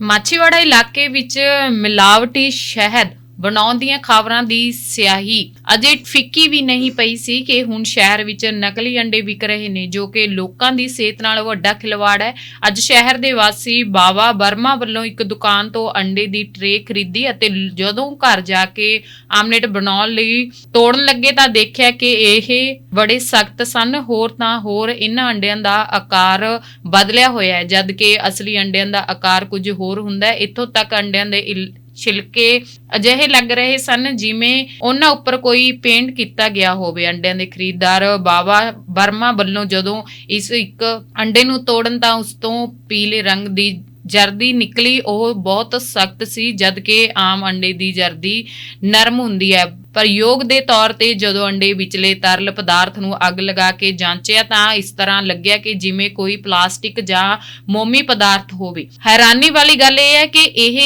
ਮਾਛੀਵਾੜਾ ਇਲਾਕੇ ਵਿੱਚ ਮਿਲਾਵਟੀ ਸ਼ਹਿਦ ਬਣਾਉਣ ਦੀਆਂ ਖਬਰਾਂ ਦੀ ਸਿਆਹੀ। ਅਜੇ ਫਿੱਕੀ ਵੀ ਨਹੀਂ ਪਈ ਸੀ ਕਿ ਹੁਣ ਸ਼ਹਿਰ ਵਿੱਚ ਨਕਲੀ ਅੰਡੇ ਵਿਕ ਰਹੇ ਨੇ, ਜੋ ਕਿ ਲੋਕਾਂ ਦੀ ਸਿਹਤ ਨਾਲ ਵੱਡਾ ਖਿਲਵਾੜ ਹੈ। ਅੱਜ ਸ਼ਹਿਰ ਦੇ ਵਾਸੀ ਬਾਵਾ ਵਰਮਾ ਵੱਲੋਂ ਇੱਕ ਦੁਕਾਨ ਤੋਂ ਅੰਡੇ ਦੀ ਟਰੇ ਖਰੀਦੀ ਅਤੇ ਜਦੋਂ ਘਰ ਜਾ ਕੇ ਆਮਲੇਟ ਬਣਾਉਣ ਲਈ ਤੋੜਨ ਲੱਗੇ ਤਾਂ ਦੇਖਿਆ ਕਿ ਇਹ ਬੜੇ ਸਖਤ ਸਨ। ਹੋਰ ਤਾਂ ਹੋਰ ਇਹਨਾਂ ਅੰਡਿਆਂ ਦਾ ਆਕਾਰ ਬਦਲਿਆ ਹੋਇਆ ਹੈ ਜਦ ਕਿ ਅਸਲੀ ਅੰਡਿਆਂ ਦਾ ਆਕਾਰ ਕੁਝ ਹੋਰ ਹੁੰਦਾ ਹੈ। ਇੱਥੋਂ ਤੱਕ ਅੰਡਿਆਂ ਦੇ ਛਿਲਕੇ ਅਜਿਹੇ ਲੱਗ ਰਹੇ ਸਨ ਜਿਵੇਂ ਉਹਨਾਂ ਉੱਪਰ ਕੋਈ ਪੇਂਟ ਕੀਤਾ ਗਿਆ ਹੋਵੇ। ਅੰਡਿਆਂ ਦੇ ਖਰੀਦਦਾਰ ਬਾਵਾ ਬਰਮਾ ਵੱਲੋਂ ਜਦੋਂ ਇਸ ਇੱਕ ਅੰਡੇ ਨੂੰ ਤੋੜਨ ਤਾਂ ਉਸ ਤੋਂ ਪੀਲੇ ਰੰਗ ਦੀ ਜਰਦੀ ਨਿਕਲੀ, ਉਹ ਬਹੁਤ ਸਖਤ ਸੀ ਜਦ ਕਿ ਆਮ ਅੰਡੇ ਦੀ ਜਰਦੀ ਨਰਮ ਹੁੰਦੀ ਹੈ। ਪਰ ਯੋਗ ਦੇ ਤੌਰ ਤੇ ਜਦੋਂ ਅੰਡੇ ਵਿਚਲੇ ਤਰਲ ਪਦਾਰਥ ਨੂੰ ਅੱਗ ਲਗਾ ਕੇ ਜਾਂਚਿਆ ਤਾਂ ਇਸ ਤਰ੍ਹਾਂ ਲੱਗਿਆ ਕਿ ਜਿਵੇਂ ਕੋਈ ਪਲਾਸਟਿਕ ਜਾਂ ਮੋਮੀ ਪਦਾਰਥ ਹੋਵੇ। ਹੈਰਾਨੀ ਵਾਲੀ ਗੱਲ ਇਹ ਹੈ ਕਿ ਇਹ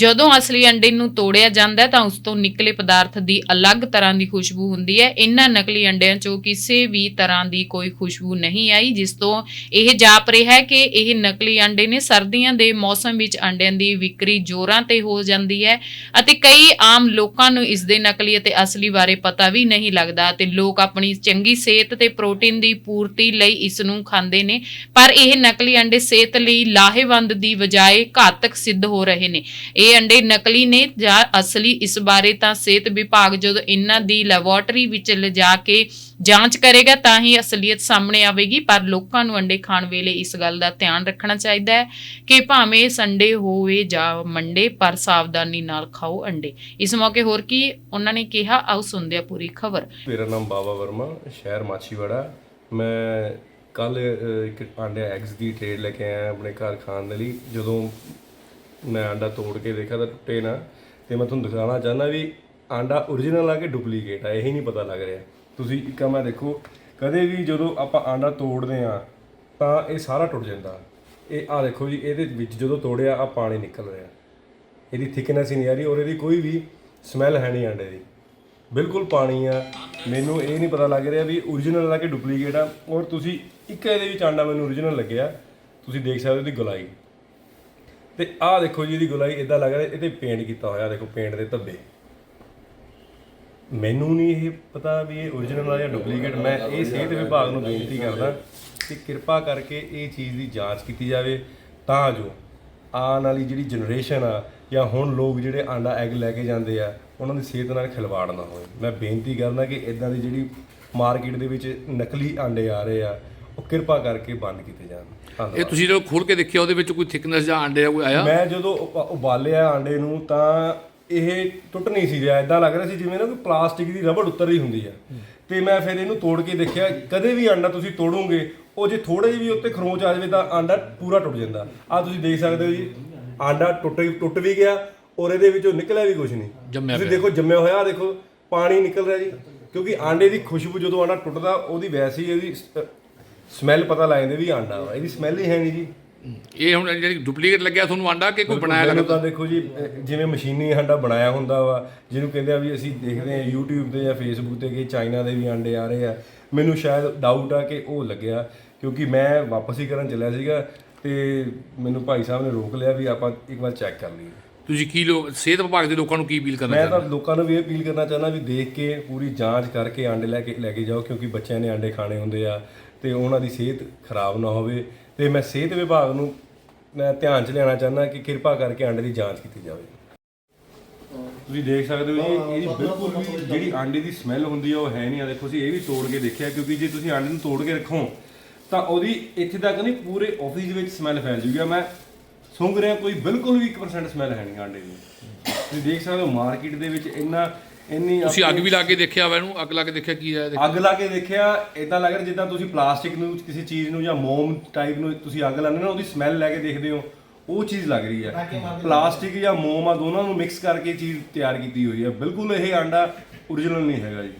ਜਦੋਂ ਅਸਲੀ ਅੰਡੇ ਨੂੰ ਤੋੜਿਆ ਜਾਂਦਾ ਹੈ ਤਾਂ ਉਸ ਤੋਂ ਨਿਕਲੇ ਪਦਾਰਥ ਦੀ ਅਲੱਗ ਤਰ੍ਹਾਂ ਦੀ ਖੁਸ਼ਬੂ ਹੁੰਦੀ ਹੈ। ਇਹਨਾਂ ਨਕਲੀ ਅੰਡਿਆਂ 'ਚੋਂ ਕਿਸੇ ਵੀ ਤਰ੍ਹਾਂ ਦੀ ਕੋਈ ਖੁਸ਼ਬੂ ਨਹੀਂ ਆਈ, ਜਿਸ ਤੋਂ ਇਹ ਜਾਪ ਰਿਹਾ ਹੈ ਕਿ ਇਹ ਨਕਲੀ ਅੰਡੇ ਨੇ ਸਰਦੀਆਂ ਦੇ ਮੌਸਮ ਵਿੱਚ ਅੰਡਿਆਂ ਦੀ ਵਿਕਰੀ ਜ਼ੋਰਾਂ ਤੇ ਹੋ ਜਾਂਦੀ ਹੈ ਅਤੇ ਕਈ ਆਮ ਲੋਕਾਂ ਨੂੰ ਇਸ ਦੇ ਨਕਲੀ ਅਤੇ ਅਸਲੀ ਬਾਰੇ ਪਤਾ ਵੀ ਨਹੀਂ ਲੱਗਦਾ ਤੇ ਲੋਕ ਆਪਣੀ ਚੰਗੀ ਸਿਹਤ ਤੇ ਪ੍ਰੋਟੀਨ ਦੀ ਪੂਰਤੀ ਲਈ ਇਸ ਨੂੰ ਖਾਂਦੇ ਨੇ, ਪਰ ਇਹ ਨਕਲੀ ਅੰਡੇ ਸਿਹਤ ਲਈ ਲਾਹੇਵੰਦ ਦੀ ਬਜਾਏ ਘਾਤਕ ਸਿੱਧ ਹੋ ਰਹੇ ਨੇ। ਇਹ ਅੰਡੇ ਨਕਲੀ ਨੇ ਜਾਂ ਅਸਲੀ? ਇਸ ਬਾਰੇ ਤਾਂ ਸਿਹਤ ਵਿਭਾਗ ਜਦੋਂ ਇਹਨਾਂ ਦੀ ਲੈਬੋਰਟਰੀ ਵਿੱਚ ਲਿਜਾ ਕੇ ਜਾਂਚ ਕਰੇਗਾ ਤਾਂ ਹੀ ਅਸਲੀਅਤ ਸਾਹਮਣੇ ਆਵੇਗੀ, ਪਰ ਲੋਕਾਂ ਨੂੰ ਅੰਡੇ ਖਾਣ ਵੇਲੇ ਇਸ ਗੱਲ ਦਾ ਧਿਆਨ ਰੱਖਣਾ ਚਾਹੀਦਾ ਹੈ ਕਿ ਭਾਵੇਂ ਸੰਡੇ ਹੋਵੇ ਜਾਂ ਮੰਡੇ, ਪਰ ਸਾਵਧਾਨੀ ਨਾਲ ਖਾਓ ਅੰਡੇ। ਇਸ ਮੌਕੇ ਹੋਰ ਕੀ ਉਹਨਾਂ ਨੇ ਕਿਹਾ? ਆਓ ਸੁਣਦੇ ਆ ਪੂਰੀ ਖਬਰ। ਮੇਰਾ ਨਾਮ ਬਾਬਾ ਵਰਮਾ, ਸ਼ਹਿਰ ਮਾਛੀਵਾੜਾ। ਮੈਂ ਕੱਲ ਇੱਕ ਆਂਡੇ ਐਗਸ ਦੀ ਟ੍ਰੇਡ ਲੈ ਕੇ ਆਇਆ ਆਪਣੇ ਘਰ ਖਾਣ ਦੇ ਲਈ। ਜਦੋਂ ਮੈਂ ਆਂਡਾ ਤੋੜ ਕੇ ਦੇਖਿਆ ਤਾਂ ਟੁੱਟੇ ਨਾ, ਤੇ ਮੈਂ ਤੁਹਾਨੂੰ ਦਿਖਾਉਣਾ ਚਾਹੁੰਦਾ ਵੀ ਆਂਡਾ origignal ਆ ਕਿ ਡੁਪਲੀਕੇਟ ਆ, ਇਹੀ ਨਹੀਂ ਪਤਾ ਲੱਗ ਰਿਹਾ। ਤੁਸੀਂ ਇੱਕ ਮੈਂ ਦੇਖੋ, ਕਦੇ ਵੀ ਜਦੋਂ ਆਪਾਂ ਆਂਡਾ ਤੋੜਦੇ ਆ, ਤਾਂ ਇਹ ਸਾਰਾ ਟੁੱਟ ਜਾਂਦਾ। ਇਹ ਆ ਦੇਖੋ ਜੀ, ਇਹਦੇ ਵਿੱਚ ਜਦੋਂ ਤੋੜਿਆ, ਆ ਪਾਣੀ ਨਿਕਲ ਰਿਹਾ। ਇਹਦੀ ਥਿਕਨੈਸ ਹੀ ਨਹੀਂ ਆ ਰਹੀ ਔਰ ਇਹਦੀ ਕੋਈ ਵੀ ਸਮੈਲ ਹੈ ਨਹੀਂ ਆਂਡੇ ਦੀ। ਬਿਲਕੁਲ ਪਾਣੀ ਆ। ਮੈਨੂੰ ਇਹ ਨਹੀਂ ਪਤਾ ਲੱਗ ਰਿਹਾ ਵੀ origignal ਆ ਕਿ ਡੁਪਲੀਕੇਟ ਆ। ਔਰ ਤੁਸੀਂ ਇੱਕ ਇਹਦੇ ਵਿੱਚ ਆਂਡਾ ਮੈਨੂੰ origignal ਲੱਗਿਆ। ਤੁਸੀਂ ਦੇਖ ਸਕਦੇ ਹੋ ਇਹਦੀ ਗੁਲਾਈ। ਤੇ ਆਹ ਦੇਖੋ ਜੀ, ਇਹਦੀ ਗੁਲਾਈ ਇਦਾਂ ਲੱਗ ਰਿਹਾ, ਇਹਦੇ ਪੇਂਟ ਕੀਤਾ ਹੋਇਆ, ਦੇਖੋ ਪੇਂਟ ਦੇ ਧੱਬੇ। ਮੈਨੂੰ ਨਹੀਂ ਇਹ ਪਤਾ ਵੀ ਇਹ origignal ਆ ਜਾਂ ਡੁਪਲੀਕੇਟ ਮੈਂ ਇਹ ਸਿਹਤ ਵਿਭਾਗ ਨੂੰ ਬੇਨਤੀ ਕਰਦਾ ਕਿ ਕਿਰਪਾ ਕਰਕੇ ਇਹ ਚੀਜ਼ ਦੀ ਜਾਂਚ ਕੀਤੀ ਜਾਵੇ, ਤਾਂ ਜੋ ਆਉਣ ਵਾਲੀ ਜਿਹੜੀ ਜਨਰੇਸ਼ਨ ਆ ਜਾਂ ਹੁਣ ਲੋਕ ਜਿਹੜੇ ਆਂਡਾ ਐਗ ਲੈ ਕੇ ਜਾਂਦੇ ਆ, ਉਹਨਾਂ ਦੀ ਸਿਹਤ ਨਾਲ ਖਿਲਵਾੜ ਨਾ ਹੋਵੇ। ਮੈਂ ਬੇਨਤੀ ਕਰਦਾ ਕਿ ਇਦਾਂ ਦੀ ਜਿਹੜੀ ਮਾਰਕੀਟ ਦੇ ਵਿੱਚ ਨਕਲੀ ਆਂਡੇ ਆ ਰਹੇ ਆ ਉਹ ਕਿਰਪਾ ਕਰਕੇ ਬੰਦ ਕੀਤੇ ਜਾਣ। ਇਹ ਧੰਨਵਾਦ ਤੁਸੀਂ ਜਦੋਂ ਖੋਲ ਕੇ ਦੇਖਿਆ ਉਹਦੇ ਵਿੱਚ ਕੋਈ ਥਿਕਨੈਸ ਜਾਂ ਅੰਡੇ ਦਾ ਕੋਈ ਆਇਆ? ਮੈਂ ਜਦੋਂ ਉਪ- ਉਬਾਲਿਆ ਆਂਡੇ ਨੂੰ ਤਾਂ ਇਹ ਟੁੱਟ ਨਹੀਂ ਸੀ ਰਿਹਾ। ਇਦਾਂ ਲੱਗ ਰਿਹਾ ਸੀ ਜਿਵੇਂ ਨਾ ਕੋਈ ਪਲਾਸਟਿਕ ਦੀ ਰਬੜ ਉੱਤਰ ਰਹੀ ਹੁੰਦੀ ਆ। ਤੇ ਮੈਂ ਫਿਰ ਇਹਨੂੰ ਤੋੜ ਕੇ ਦੇਖਿਆ ਕਦੇ ਵੀ ਆਂਡਾ ਤੁਸੀਂ ਤੋੜੋਗੇ ਉਹ ਜੇ ਥੋੜੇ ਜਿਹੀ ਵੀ ਉੱਤੇ ਖਰੋਚ ਆ ਜਾਵੇ ਤਾਂ ਆਂਡਾ ਪੂਰਾ ਟੁੱਟ ਜਾਂਦਾ। ਆ ਤੁਸੀਂ ਦੇਖ ਸਕਦੇ ਹੋ ਜੀ ਆਂਡਾ ਟੁੱਟ ਟੁੱਟ ਵੀ ਗਿਆ ਔਰ ਇਹਦੇ ਵਿੱਚੋਂ ਨਿਕਲਿਆ ਵੀ ਕੁਝ ਨਹੀਂ। ਜੰਮਿਆ ਤੁਸੀਂ। ਦੇਖੋ ਜੰਮਿਆ ਹੋਇਆ ਆਹ ਦੇਖੋ ਪਾਣੀ ਨਿਕਲ ਰਿਹਾ ਜੀ। ਕਿਉਂਕਿ ਆਂਡੇ ਦੀ ਖੁਸ਼ਬੂ ਜਦੋਂ ਆਂਡਾ ਟੁੱਟਦਾ ਉਹਦੀ ਵੈਸੀ ਇਹਦੀ ਸਮੈਲ ਪਤਾ ਲੱਗ ਜਾਂਦੀ ਵੀ ਆਂਡਾ ਵਾ ਇਹਦੀ ਸਮੈਲ ਹੀ ਹੈ ਨਹੀਂ ਜੀ। ਇਹ ਹੁਣ ਜਿਹੜੀ ਡੁਪਲੀਕੇਟ ਲੱਗਿਆ ਤੁਹਾਨੂੰ ਆਂਡਾ ਕਿ ਕੋਈ ਬਣਾਇਆ ਮੈਨੂੰ ਲੱਗਦਾ? ਤਾਂ ਦੇਖੋ ਜੀ ਅਹ ਜਿਵੇਂ ਮਸ਼ੀਨੀ ਆਂਡਾ ਬਣਾਇਆ ਹੁੰਦਾ ਵਾ ਜਿਹਨੂੰ ਕਹਿੰਦੇ ਆ ਵੀ ਅਸੀਂ ਦੇਖਦੇ ਆ YouTube ਤੇ ਜਾਂ Facebook ਤੇ ਕਿ ਚਾਈਨਾ ਦੇ ਵੀ ਆਂਡੇ ਆ ਰਹੇ ਆ। ਮੈਨੂੰ ਸ਼ਾਇਦ ਡਾਊਟ ਆ ਕਿ ਉਹ ਲੱਗਿਆ ਕਿਉਂਕਿ ਮੈਂ ਵਾਪਸ ਹੀ ਕਰਨ ਚੱਲਿਆ ਸੀਗਾ ਤੇ ਮੈਨੂੰ ਭਾਈ ਸਾਹਿਬ ਨੇ ਰੋਕ ਲਿਆ ਵੀ ਆਪਾਂ ਇੱਕ ਵਾਰ ਚੈੱਕ ਕਰ ਲਈਏ। ਤੁਸੀਂ ਕੀ ਲੋਕ ਸਿਹਤ ਵਿਭਾਗ ਦੇ ਲੋਕਾਂ ਨੂੰ ਕੀ ਅਪੀਲ ਕਰਨਾ ਮੈਂ ਚਾਹੁੰਦੇ? ਤਾਂ ਲੋਕਾਂ ਨੂੰ ਵੀ ਇਹ ਅਪੀਲ ਕਰਨਾ ਚਾਹੁੰਦਾ ਵੀ ਦੇਖ ਕੇ ਪੂਰੀ ਜਾਂਚ ਕਰਕੇ ਆਂਡੇ ਲੈ ਕੇ ਲੈ ਕੇ ਜਾਓ ਕਿਉਂਕਿ ਬੱਚਿਆਂ ਨੇ ਆਂਡੇ ਖਾਣੇ ਹੁੰਦੇ ਆ। ਤੇ ਉਹਨਾਂ ਦੀ ਸਿਹਤ ਖਰਾਬ ਨਾ ਹੋਵੇ ਤੇ ਮੈਂ ਸਿਹਤ ਵਿਭਾਗ ਨੂੰ ਮੈਂ ਧਿਆਨ 'ਚ ਲਿਆਉਣਾ ਚਾਹੁੰਦਾ ਕਿ ਕਿਰਪਾ ਕਰਕੇ ਆਂਡੇ ਦੀ ਜਾਂਚ ਕੀਤੀ ਜਾਵੇ। ਤੁਸੀਂ ਦੇਖ ਸਕਦੇ ਹੋ ਜੀ ਇਹਦੀ ਬਿਲਕੁਲ ਵੀ ਜਿਹੜੀ ਆਂਡੇ ਦੀ ਸਮੈਲ ਹੁੰਦੀ ਆ ਉਹ ਹੈ ਨਹੀਂ। ਆ ਦੇਖੋ ਅਸੀਂ ਇਹ ਵੀ ਤੋੜ ਕੇ ਦੇਖਿਆ ਕਿਉਂਕਿ ਜੇ ਤੁਸੀਂ ਆਂਡੇ ਨੂੰ ਤੋੜ ਕੇ ਰੱਖੋ ਤਾਂ ਉਹਦੀ ਇੱਥੇ ਤੱਕ ਨਹੀਂ ਪੂਰੇ ਆਫਿਸ ਵਿੱਚ ਸਮੈਲ ਫੈਲ ਜੂਗੀ। ਮੈਂ ਸੁੰਘ ਰਿਹਾ ਕੋਈ ਬਿਲਕੁਲ ਵੀ 1% ਸਮੈਲ ਹੈ ਨਹੀਂ ਆਂਡੇ ਦੀ। ਤੁਸੀਂ ਦੇਖ ਸਕਦੇ ਹੋ ਮਾਰਕੀਟ ਦੇ ਵਿੱਚ ਇੰਨਾ ਇੰਨੀ ਤੁਸੀਂ ਅੱਗ ਵੀ ਲਾ ਕੇ ਦੇਖਿਆ ਵਾ ਇਹਨੂੰ? ਅੱਗ ਲਾ ਕੇ ਦੇਖਿਆ ਕੀ ਆਇਆ ਅੱਗ ਲਾ ਕੇ ਦੇਖਿਆ ਇਦਾਂ ਲੱਗ ਰਿਹਾ ਜਿੱਦਾਂ ਤੁਸੀਂ ਪਲਾਸਟਿਕ ਨੂੰ ਕਿਸੇ ਚੀਜ਼ ਨੂੰ ਜਾਂ ਮੋਮ ਟਾਈਪ ਨੂੰ ਤੁਸੀਂ ਅੱਗ ਲਾਉਂਦੇ ਨਾ ਉਹਦੀ ਸਮੈਲ ਲੈ ਕੇ ਦੇਖਦੇ ਹੋ ਉਹ ਚੀਜ਼ ਲੱਗ ਰਹੀ ਹੈ। ਪਲਾਸਟਿਕ ਜਾਂ ਮੋਮ ਆ ਦੋਨਾਂ ਨੂੰ ਮਿਕਸ ਕਰਕੇ ਚੀਜ਼ ਤਿਆਰ ਕੀਤੀ ਹੋਈ ਹੈ। ਬਿਲਕੁਲ ਇਹ ਆਂਡਾ origignal ਨਹੀਂ ਹੈਗਾ ਜੀ।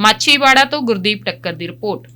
ਮਾਛੀਵਾੜਾ ਤੋਂ ਗੁਰਦੀਪ ਟੱਕਰ ਦੀ ਰਿਪੋਰਟ।